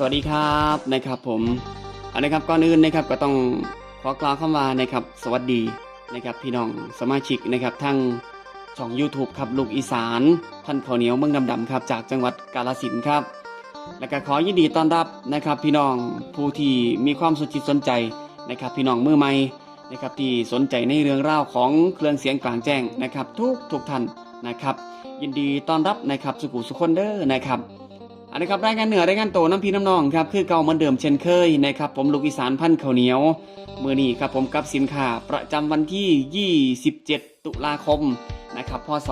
สวัสดีครับนะครับผมอันนะครับก่อนอื่นนะครับก็ต้องขอกล่าวคำว่านะครับสวัสดีนะครับพี่น้องสมาชิกนะครับทั้งช่อง YouTube ครับลูกอีสานพันข้าวเหนียวเมืองดำๆครับจากจังหวัดกาฬสินธุ์ครับ และก็ขอยินดีต้อนรับนะครับ พี่น้องผู้ที่มีความสนจิตสนใจนะครับ พี่น้องมือใหม่นะครับที่สนใจในเรื่องราวของเครื่องเสียงกลางแจ้งนะครับ ทุกทุกท่านนะครับ ยินดีต้อนรับนะครับสุขุสุคนเด้อนะครับ อันนี้ครับรายงานเหนือรายงานโตน้ำพี่น้ำนองครับคือเก่าเหมือนเดิมเช่นเคยนะครับผมลูกอีสานพันข้าวเหนียวมือนี้ครับผมกับสินค้าประจำวันที่ 27 ตุลาคมนะครับพศ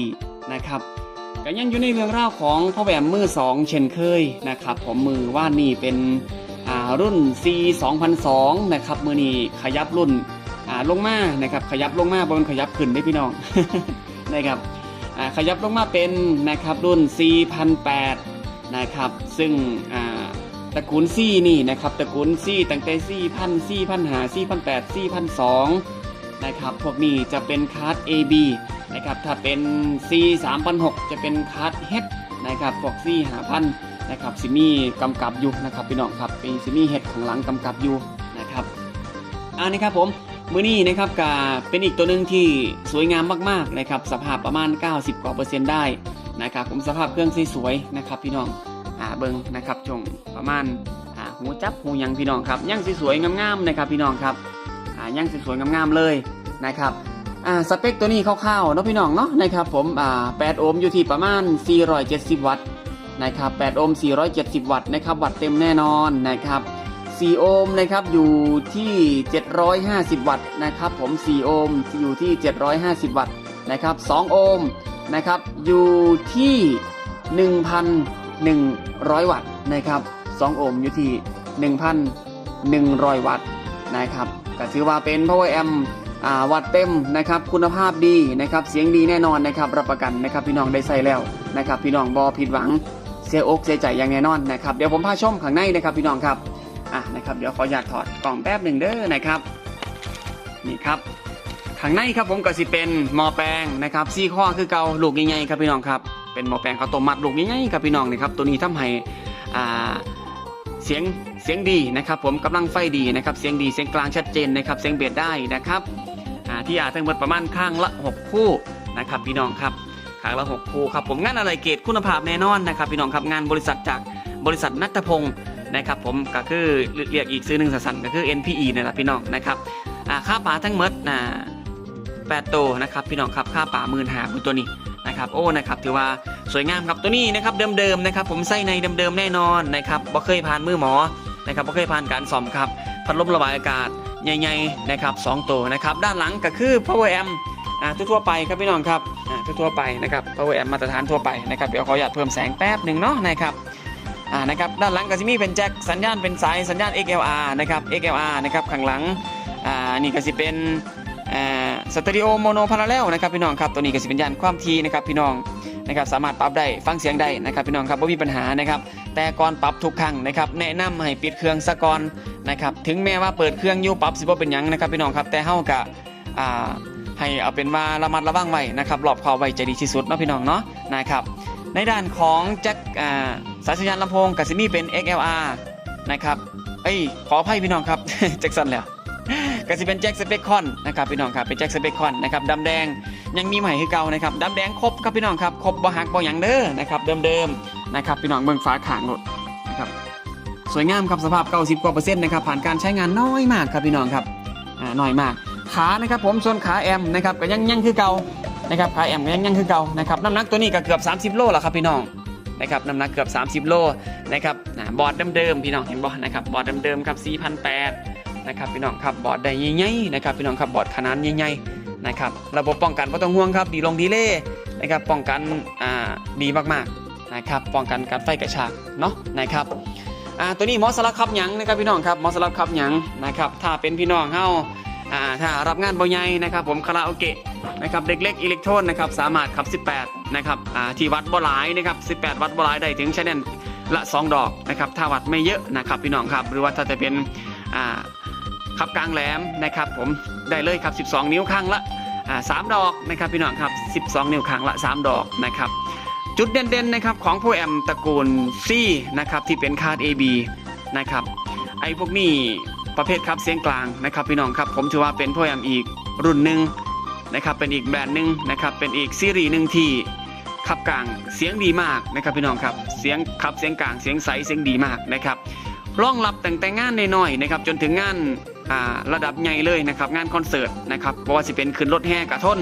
2564 นะครับก็ยังอยู่ในเรื่องราวของพ่อแหวมมือสองเช่นเคยนะครับผมมือว่านี่เป็นรุ่น C 2002นะครับมือนี้ขยับรุ่นอ่าลงมานะครับขยับลงมาบนขยับขึ้นได้พี่น้องนะครับ ขยับลงมาเป็นนะครับรุ่น 4008นะครับซึ่งตระกูลซี่นี่นะครับตระกูลซี่ตั้งแต่4,000 4,500 4,800 4,200นะครับพวกนี้จะเป็นคาร์ด AB นะครับถ้าเป็น C 3,600จะเป็นคาร์ด H นะครับพวก C 5,000นะครับซิมี่กำกับอยู่นะครับพี่น้องครับเป็นซิมี H ข้างหลังกำกับอยู่นะครับอ่านี่ครับผม มือนี้นะครับก็เป็นอีกตัวหนึ่งที่สวยงามมากๆนะครับสภาพประมาณ 90กว่าเปอร์เซ็นต์ได้นะครับผมสภาพเครื่องสวยๆนะครับพี่น้องอ่าเบิงนะครับชงประมาณอ่าหูจับหูยังพี่น้องครับยังสวยๆงามๆนะครับพี่น้องครับอ่ายังสวยๆงามๆเลยนะครับอ่าสเปคตัวนี้คร่าวๆเนาะพี่น้องเนาะนะครับผมอ่า8โอห์มอยู่ที่ประมาณ 470 วัตต์นะครับ8โอห์ม470 วัตต์นะครับวัตต์เต็มแน่นอนนะครับ 4 โอห์มนะครับอยู่ที่ 750 วัตต์นะครับผม 4 โอห์มอยู่ที่ 750 วัตต์นะครับ 2 โอห์มนะครับอยู่ที่ 1,100 วัตต์นะครับ 2 โอห์มอยู่ที่ 1,100 วัตต์นะครับก็ถือว่าเป็น power amp อ่าวัตเต็มนะครับคุณภาพดีนะครับเสียงดีแน่นอนนะครับรับประกันนะครับพี่น้องได้ใส่แล้วนะครับพี่น้องบอผิดหวังเสียอกเสียใจอย่างแน่นอนนะครับเดี๋ยวผมพาชมข้างในนะครับพี่น้องครับ อะนะครับเดี๋ยวขออยากถอดกล่องแป๊บหนึ่งเด้อนะครับนี่ครับข้างในครับผมก็สิเป็นหม้อแปลงนะครับซี่ข้อคือเกาลูกใหญ่ๆครับพี่น้องครับเป็นหม้อแปลงข้าวต้มมัดลูกใหญ่ๆครับพี่น้องนี่ครับตัวนี้ทำให้อ่าเสียงเสียงดีนะครับ ผมกำลังไฟดีนะครับเสียงดีเสียงกลางชัดเจนนะครับเสียงเบสได้นะครับอ่าที่อาทั้งหมดประมาณข้างละ 6 คู่นะครับพี่น้องครับข้างละ 6 คู่ครับผมงานอะไรเกรดคุณภาพแน่นอนนะครับพี่น้องครับงานบริษัทจากบริษัทนัทพงศ์ นะครับผมก็คือเรียกอีกซื้อหนึ่งสั้นๆก็คือ NPE นี่แหละพี่น้องนะครับค่าป่าทั้งหมดนะแปดโตวนะครับพี่น้องครับค่าป่าหมื่นหาคือตัวนี้นะครับโอ้นะครับถือว่าสวยงามครับตัวนี้นะครับเดิมๆนะครับผมใส่ในเดิมๆแน่นอนนะครับบ่เคยผ่านมือหมอนะครับบ่เคยผ่านการซ่อมครับพัดลมระบายอากาศใหญ่ๆนะครับสองตัวนะครับด้านหลังก็คือ power amp อ่าทั่วๆไปครับพี่น้องครับอ่าทั่วๆไปนะครับ power amp มาตรฐานทั่วไปนะครับเดี๋ยวขออนุญาตเพิ่มแสงแป๊บหนึ่งเนาะนะครับ อ่านะครับด้านหลังก็จะมีเป็นแจ็คสัญญาณเป็นสายสัญญาณ XLR นะครับ XLR นะครับข้างหลังอ่านี่ก็จะเป็นอ่สเตอริโอโมโนพาราเรลนะครับพี่น้องครับตัวนี้ก็จะเป็นยานความถี่นะครับพี่น้องนะครับสามารถปรับได้ฟังเสียงได้นะครับพี่น้องครับไม่มีปัญหานะครับแต่ก่อนปรับทุกครั้งนะครับแนะนำให้ปิดเครื่องซะก่อนนะครับถึงแม้ว่าเปิดเครื่องอยู่ปรับสิบ่เป็นยังนะครับพี่น้องครับแต่เฮากะอ่าให้เอาเป็นว่าระมัดระวังไว้นะครับรอบคอบไว้จะดีที่สุดเนาะพี่น้องเนาะนะครับในด้านของแจ็ค สายสัญญาณลำโพงกับซิมี่เป็น XLR นะครับเอ้ยขออภัยพี่น้องครับแจ็คสันแล้วก็จะเป็นแจ็คสเปคคอนนะครับพี่น้องครับเป็นแจ็คสเปคคอนนะครับดำแดงยังมีใหม่คือเก่านะครับดำแดงครบครับพี่น้องครับครบบ่หักบ่หยังเด้อนะครับเดิมๆนะครับพี่น้องเบิ่งฝาขางรถนะครับสวยงามครับสภาพ90กว่าเปอร์เซ็นต์นะครับผ่านการใช้งานน้อยมากครับพี่น้องครับอ่าน้อยมากขานะครับผมส่วนขาแอมนะครับก็ยังยังคือเก่านะครับขาแอมก็ยังยังคือเก่านะครับน้ำหนักตัวนี้ก็เกือบ 30 โลแล้วครับพี่น้อง นะครับน้ำหนักเกือบ 30 โลนะครับบอร์ดเดิมๆพี่น้องเห็นบอดนะครับบอร์ดเดิมๆครับ4,800นะครับพี่น้องครับบอร์ดได้ใหญ่ๆนะครับพี่น้องครับบอร์ดขนาดใหญ่ๆนะครับระบบป้องกันไม่ต้องห่วงครับดีลงดีเล่นะครับป้องกันอ่าดีมากๆนะครับป้องกันการไฟกระชากเนาะนะครับอ่าตัวนี้มอสลับขับหยังนะครับพี่น้องครับมอสลับขับหยังนะครับถ้าเป็นพี่น้องเฮา อ่าถ้ารับงานบ่ใหญ่นะครับ ผมคาราโอเกะนะครับเด็กเล็กอิเล็กโทรนนะครับสามารถขับ 18 นะครับอ่าที่วัดบ่หลายนะครับ 18 วัดบ่หลายได้ถึงชแนลละ 2 ดอกนะครับถ้าวัดไม่เยอะนะครับพี่น้องครับ หรือว่าถ้าจะเป็นอ่าขับกลางแหลมนะครับ ผมได้เลยครับ 12 นิ้วข้างละอ่าสามดอกนะครับพี่น้องครับ 12 นิ้วข้างละ 3 ดอกนะครับจุดเด่นๆนะครับของผู้แอมตระกูล C นะครับที่เป็นคาร์ด AB นะครับไอ้พวกนี้ ประเภทครับเสียงกลางนะครับพี่น้องครับผมถือว่าเป็นผู้แอมอีกรุ่นหนึ่งนะครับเป็นอีกแบรนด์หนึ่งนะครับเป็นอีกซีรีส์หนึ่งที่ขับกลางเสียงดีมากนะครับพี่น้องครับเสียงขับเสียงกลางเสียงใสเสียงดีมากนะครับรองรับแต่งแต่งงานน้อยๆนะครับจนถึงงานระดับใหญ่เลยนะครับงานคอนเสิร์ตนะครับเพราะว่าสิเป็นขึ้นรถแห่กระทน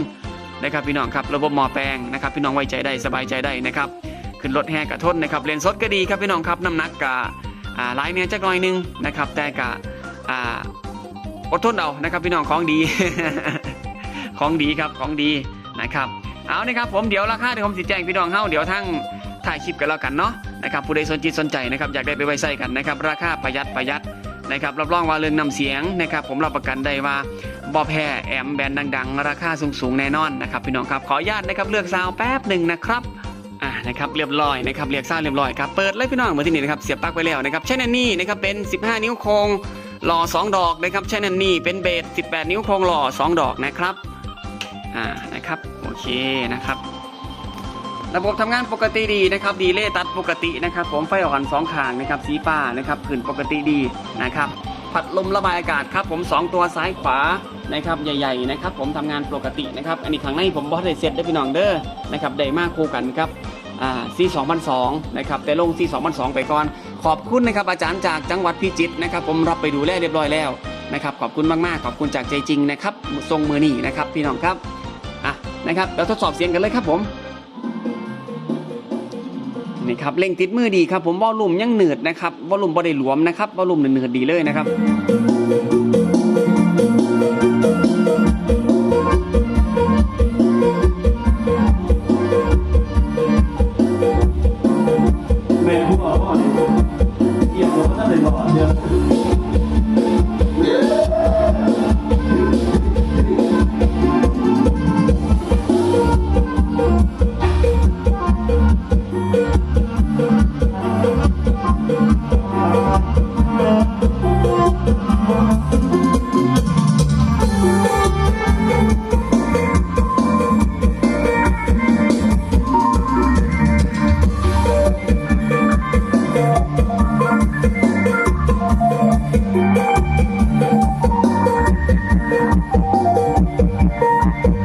นะครับพี่น้องครับระบบหมอแปลงนะครับพี่น้องไว้ใจได้สบายใจได้นะครับขึ้นรถแห่กระทนนะครับเลนสดก็ดีครับพี่น้องครับน้ำหนักกะหลายเนี่ยจักหน่อยหนึงนะครับแต่กะ อ่าอดทนเอานะครับพี่น้องของดี ของดีครับของดีนะครับเอานะครับผมเดี๋ยวราคาเดี๋ยวผมสิแจ้งพี่น้องเฮาเดี๋ยวทั้งถ่ายคลิปกันแล้วกันเนาะนะครับผู้ใดสนจิตสนใจนะครับอยากได้ไปไว้ใส่กันนะครับราคาประหยัดประหยัดนะครับรับรองว่าเรื่องนำเสียงนะครับผมรับประกันได้ว่าบอแพ้แอมแบรนด์ดัง ๆ ราคาสูงๆแน่นอนนะครับพี่น้องครับขออนุญาตนะครับเลือกซาวแป๊บหนึ่งนะครับอ่านะครับเรียบร้อยนะครับเรียกซาวเรียบร้อยครับเปิดเลยพี่น้องเมื่อที่นี่นะครับเสียบปลั๊กไปแล้วนะครับใช้แนนนี่นะครับเป็น 15 นิ้วโครง หล่อ 2 ดอกนะครับใช้แนนนี่เป็นเบส18 นิ้วโครงหล่อ 2 ดอกนะครับอ่านะครับโอเคนะครับ ระบบทำงานปกติดีนะครับดีเลย์ตัดปกตินะครับผมไฟอ่อนสองข้างนะครับสีฟ้านะครับขึ้นปกติดีนะครับพัดลมระบายอากาศครับผม 2 ตัวซ้ายขวานะครับใหญ่ๆนะครับผมทำงานปกตินะครับอันนี้ข้างในผมบอสได้เซ็ตได้พี่น้องเด้อนะครับได้มากคู่กันครับอ่าซี2002นสองนะครับแต่ลงซี2002ไปก่อน ขอบคุณนะครับอาจารย์จากจังหวัดพิจิตรนะครับ ผมรับไปดูแลเรียบร้อยแล้วนะครับขอบคุณมากๆ ขอบคุณจากใจจริงนะครับทรงมือนี่นะครับพี่น้องครับอะนะครับเราทดสอบเสียงกันเลยครับผมนี่ครับเล่งติดมือดีครับผมวอลลุ่มยังเหนืดนะครับวอลลุ่มบอได้หลวมนะครับวอลลุ่มเหนืดๆดีเลยนะครับ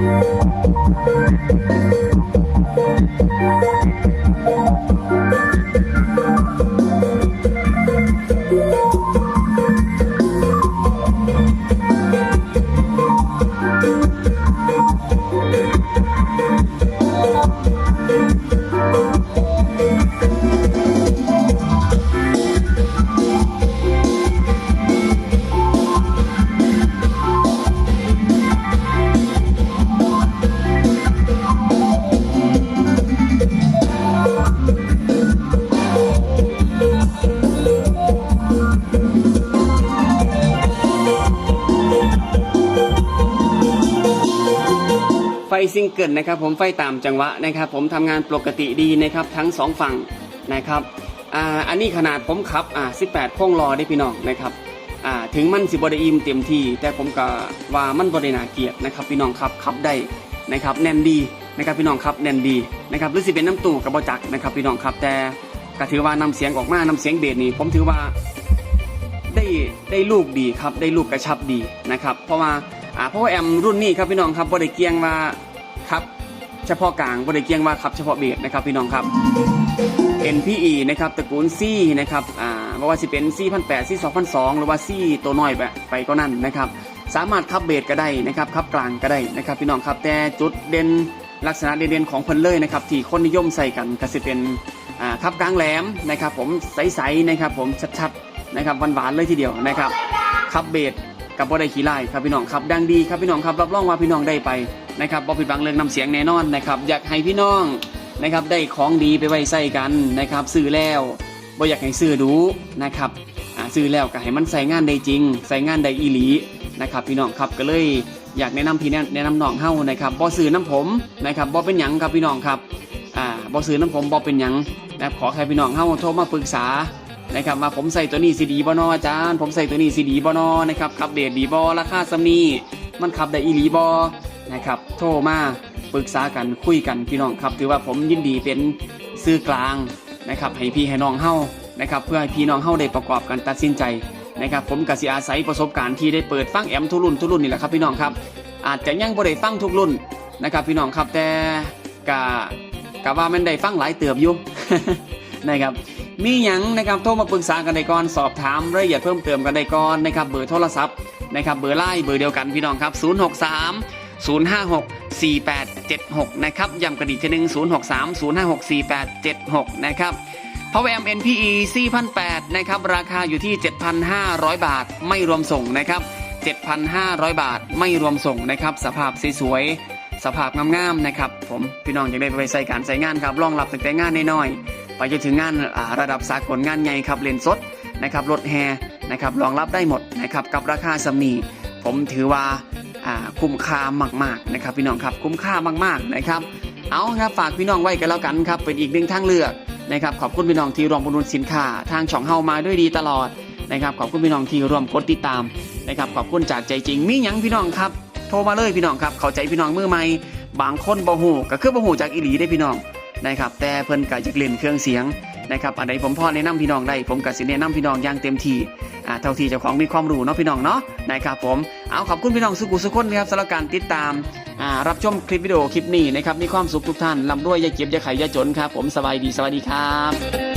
ไฟซิงเกิลนะครับผมไฟตามจังหวะนะครับผมทำงานปกติดีนะครับทั้งสองฝั่งนะครับอ่าอันนี้ขนาดผมขับอ่า18โค้งรอได้พี่น้องนะครับอ่าถึงมันสิบได้อิ่มเต็มที่ แต่ผมก็ว่ามันบรินาเกียรตินะครับพี่น้องครับขับได้นะครับแน่นดีนะครับพี่น้องครับแน่นดีนะครับหรือสิเป็นน้ำตู่กับบจักนะครับพี่น้องครับแต่ก็ถือว่านำเสียงออกมานำเสียงเบสนี่ผมถือว่าได้ได้ลูกดีครับได้ลูกกระชับดีนะครับเพราะว่าอ่าเพราะว่าแอมรุ่นนี้ครับพี่น้องครับบริเกียงว่า ครับเฉพาะกลางบริเกียงว่าครับเฉพาะเบสนะครับพี่น้องครับ NPE นะครับตระกูลซี่นะครับอ่าไม่ว่าสิเป็นซี่พันแปดซี่สองพันสองหรือว่าซี่ตัวน้อยไปไปก็นั่นนะครับสามารถขับเบสก็ได้นะครับขับกลางก็ได้นะครับพี่น้องครับแต่จุดเด่นลักษณะเด่นๆของเพิ่นเลยนะครับที่คนนิยมใส่กันก็สิเป็นอ่าขับกลางแหลมนะครับผมใสๆนะครับผมชัดๆนะครับหวานๆเลยทีเดียวนะครับขับเบสกับบ่ได้ขี้ไล่ครับพี่น้องครับดังดีครับพี่น้องครับรับรองว่าพี่น้องได้ไป นะครับบ่ผิดหวังเรื่องน้ำเสียงแน่นอนนะครับอยากให้พี่น้องนะครับได้ของดีไปไว้ใส่กันนะครับซื้อแล้วบ่อยากให้ซื้อดูนะครับอ่าซื้อแล้วก็ให้มันใส่งานได้จริง ใส่งานได้อีหลีนะครับพี่น้องครับก็เลยอยากแนะนำพี่แนะนำน้องเฮานะครับบอซื้อน้ำผมนะครับบอเป็นหยังครับพี่น้องครับอ่าบอซื้อน้ำผมบอเป็นหยังนะขอแค่พี่น้องเฮาโทรมาปรึกษานะครับว่าผมใส่ตัวนี้ซีดีบอนออาจารย์ ผมใส่ตัวนี้ซีดีบอนอนะครับขับเดทดีบอราคาสำนีมันขับได้อีหลีบอ นะครับ โทรมาปรึกษากันคุยกันพี่น้องครับ ถือว่าผมยินดีเป็นสื่อกลางนะครับให้พี่ให้น้องเฮานะครับ เพื่อให้พี่น้องเฮาได้ประกอบกันตัดสินใจนะครับ ผมกสิอาศัยประสบการณ์ที่ได้เปิดฟังแอมทุกรุ่นทุกรุ่นนี่แหละครับพี่น้องครับ อาจจะยังบ่ได้ฟังทุกรุ่นนะครับพี่น้องครับแต่กะกะว่ามันได้ฟังหลายเติบอยู่นะครับมีหยังนะครับโทรมาปรึกษากันได้ก่อนสอบถามรายละเอียดเพิ่มเติมกันได้ก่อนนะครับเบอร์โทรศัพท์นะครับเบอร์ไลน์เบอร์เดียวกันพี่น้องครับ 063 056 4876 นะครับย้ำกันอีกทีหนึง 063 056 4876 นะครับ Power M NPE 4,008นะครับ ราคาอยู่ที่ 7,500 บาท ไม่รวมส่งนะครับ 7,500 บาท ไม่รวมส่งนะครับ สภาพสวยๆ สภาพงามๆ นะครับ ผม พี่น้องอยากได้ไปใส่การใส่งานครับ รองรับตั้งแต่งานน้อยๆ ไปจนถึงงานาระดับสากลงานใหญ่ครับ เลนสดนะครับ รถแฮนะครับ รองรับได้หมดนะครับ กับราคาสำนีผมถือว่า คุ้มค่ามากๆนะครับพี่น้องครับคุ้มค่ามากๆนะครับเอาครับฝากพี่น้องไว้กันแล้วกันครับเป็นอีกหนึ่งทางเลือกนะครับขอบคุณพี่น้องที่รวมบรรลุสินค้าทางช่องเฮามาด้วยดีตลอดนะครับขอบคุณพี่น้องที่ร่วมกดติดตามนะครับขอบคุณจากใจจริงมีหยังพี่น้องครับโทรมาเลยพี่น้องครับเข้าใจพี่น้องมือใหม่บางคนบ่ฮู้ก็คือบ่ฮู้จากอีหลีได้พี่น้องนะครับแต่เพิ่นก็อยากเล่นเครื่องเสียง นะครับอันใดผมพ่อแนะนำพี่น้องได้ผมกับสิแนะนำพี่น้องอย่างเต็มที่อ่าเท่าที่เจ้าของมีความรู้เนาะพี่น้องเนาะนะครับผมเอาขอบคุณพี่น้องสุขุสุคนนะครับสำหรับการติดตามอ่ารับชมคลิปวิดีโอคลิปนี้นะครับมีความสุขทุกท่านลำด้วยอย่าเก็บอย่าไขอย่าจนครับผมสบายดีสวัสดีครับ